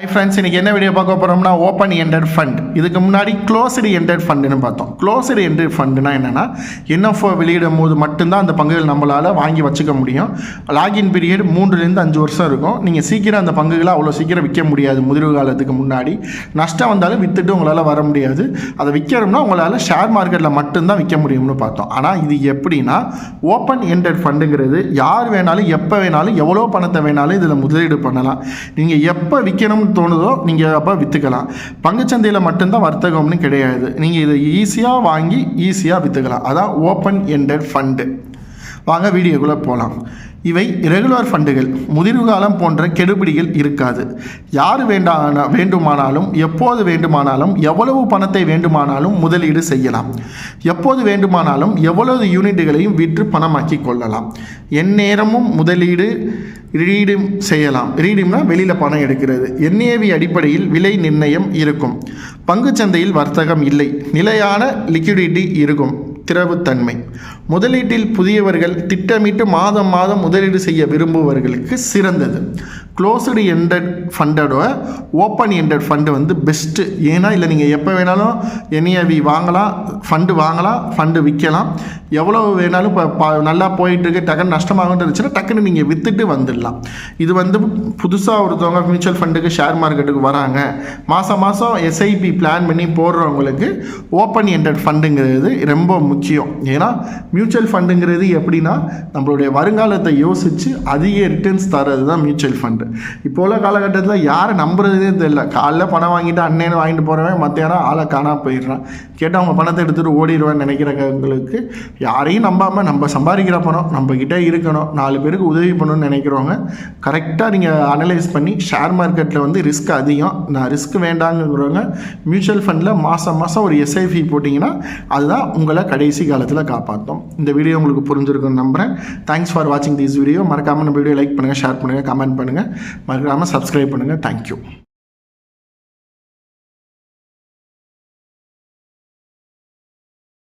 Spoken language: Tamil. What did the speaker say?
ஹை ஃப்ரெண்ட்ஸ் இன்றைக்கி என்ன வீடியோ பார்க்க போகிறோம்னா ஓப்பன் எண்டட் ஃபண்ட் இதுக்கு முன்னாடி க்ளோஸ்டு எண்டட் ஃபண்டுன்னு பார்த்தோம். க்ளோஸ்டு எண்டட் ஃபண்டுனா என்னென்னா என்எஃப்ஓ வெளியிடும் போது மட்டும்தான் அந்த பங்குகள் நம்மளால் வாங்கி வச்சுக்க முடியும். லாகின் பீரியட் மூன்றுலேருந்து அஞ்சு வருஷம் இருக்கும். நீங்கள் சீக்கிரம் அந்த பங்குகளை அவ்வளோ சீக்கிரம் விற்க முடியாது முதிர்வு காலத்துக்கு முன்னாடி. நஷ்டம் வந்தாலும் விற்றுட்டு உங்களால் வர முடியாது. அதை விற்கிறோம்னா உங்களால் ஷேர் மார்க்கெட்டில் மட்டும்தான் விற்க முடியும்னு பார்த்தோம். ஆனால் இது எப்படின்னா ஓப்பன் எண்டட் ஃபண்டுங்கிறது யார் வேணாலும் எப்போ வேணாலும் எவ்வளோ பணத்தை வேணாலும் இதில் முதலீடு பண்ணலாம். நீங்கள் எப்போ விற்கணும்னு தோணுதோ நீங்கள் அப்போ விற்றுக்கலாம் பங்குச்சந்தையில் மட்டும்தான் வர்த்தகம்னு கிடையாது. நீங்கள் இதை ஈஸியாக வாங்கி ஈஸியாக விற்றுக்கலாம் அதான் ஓப்பன் எண்டட் ஃபண்டு வாங்க வீடியோக்குள்ளே போகலாம் இவை ரெகுலர் ஃபண்டுகள் முதிர்வு காலம் போன்ற கெடுபிடிகள் இருக்காது. யார் வேண்டான வேண்டுமானாலும் எப்போது வேண்டுமானாலும் எவ்வளவு பணத்தை வேண்டுமானாலும் முதலீடு செய்யலாம். எப்போது வேண்டுமானாலும் எவ்வளவு யூனிட்டுகளையும் விற்று பணமாக்கி கொள்ளலாம். எந்நேரமும் முதலீடு ரீடும் செய்யலாம். ரீடிம்னா வெளியில் பணம் எடுக்கிறது. என்ஏவி அடிப்படையில் விலை நிர்ணயம் இருக்கும். பங்குச்சந்தையில் வர்த்தகம் இல்லை. நிலையான லிக்விடிட்டி இருக்கும். திரவுத்தன்மை முதலீட்டில் புதியவர்கள் திட்டமிட்டு மாதம் மாதம் முதலீடு செய்ய விரும்புபவர்களுக்கு சிறந்தது. க்ளோஸ்டு எண்டட் ஃபண்டோட ஓப்பன் எண்டட் ஃபண்டு வந்து பெஸ்ட்டு ஏன்னா இல்லை நீங்கள் எப்போ வேணாலும் என்ஏவி வாங்கலாம் ஃபண்டு வாங்கலாம் ஃபண்டு விற்கலாம். எவ்வளோ வேணாலும் இப்போ நல்லா போயிட்டுருக்கு டக்குன்னு நஷ்டமாகிட்டு இருந்துச்சுன்னா டக்குன்னு நீங்கள் விற்றுட்டு வந்துடலாம். இது வந்து புதுசாக ஒருத்தவங்க மியூச்சுவல் ஃபண்டுக்கு ஷேர் மார்க்கெட்டுக்கு வராங்க. மாதம் மாதம் எஸ்ஐபி பிளான் பண்ணி போடுறவங்களுக்கு ஓப்பன் எண்டட் ஃபண்டுங்கிறது ரொம்ப முக்கியம். ஏன்னா மியூச்சுவல் ஃபண்டுங்கிறது எப்படின்னா நம்மளுடைய வருங்காலத்தை யோசித்து அதிக ரிட்டர்ன்ஸ் தரது தான் மியூச்சுவல் ஃபண்டு இப்போ உள்ள காலகட்டத்தில் யாரை நம்புறதே தெரியல. காலைல பணம் வாங்கிட்டு அண்ணேன்னு வாங்கிட்டு போகிறவன் மத்தியானம் ஆளை காணாம போயிடுறான். கேட்டால் அவங்க பணத்தை எடுத்துகிட்டு ஓடிடுவேன்னு நினைக்கிறவங்களுக்கு யாரையும் நம்பாமல் நம்ம சம்பாதிக்கிற பணம் நம்மக்கிட்ட இருக்கணும். நாலு பேருக்கு உதவி பண்ணணும்னு நினைக்கிறவங்க கரெக்டாக நீங்கள் அனலைஸ் பண்ணி ஷேர் மார்க்கெட்டில் வந்து ரிஸ்க் அதிகம். நான் ரிஸ்க் வேண்டாங்கிறவங்க மியூச்சுவல் ஃபண்டில் மாதம் மாதம் ஒரு எஸ்ஐபி போட்டிங்கன்னா அதுதான் உங்களை கடைசி காலத்தில் காப்பாற்றும் இந்த வீடியோ உங்களுக்கு புரிஞ்சிருக்குன்னு நம்புகிறேன் தேங்க்ஸ் ஃபார் வாட்சிங் திஸ் வீடியோ மறக்காமல் நம்ம வீடியோ லைக் பண்ணுங்கள் ஷேர் பண்ணுங்கள் கமெண்ட் பண்ணுங்கள் மறக்காமல் சப்ஸ்கிரைப் பண்ணுங்கள் தேங்க்யூ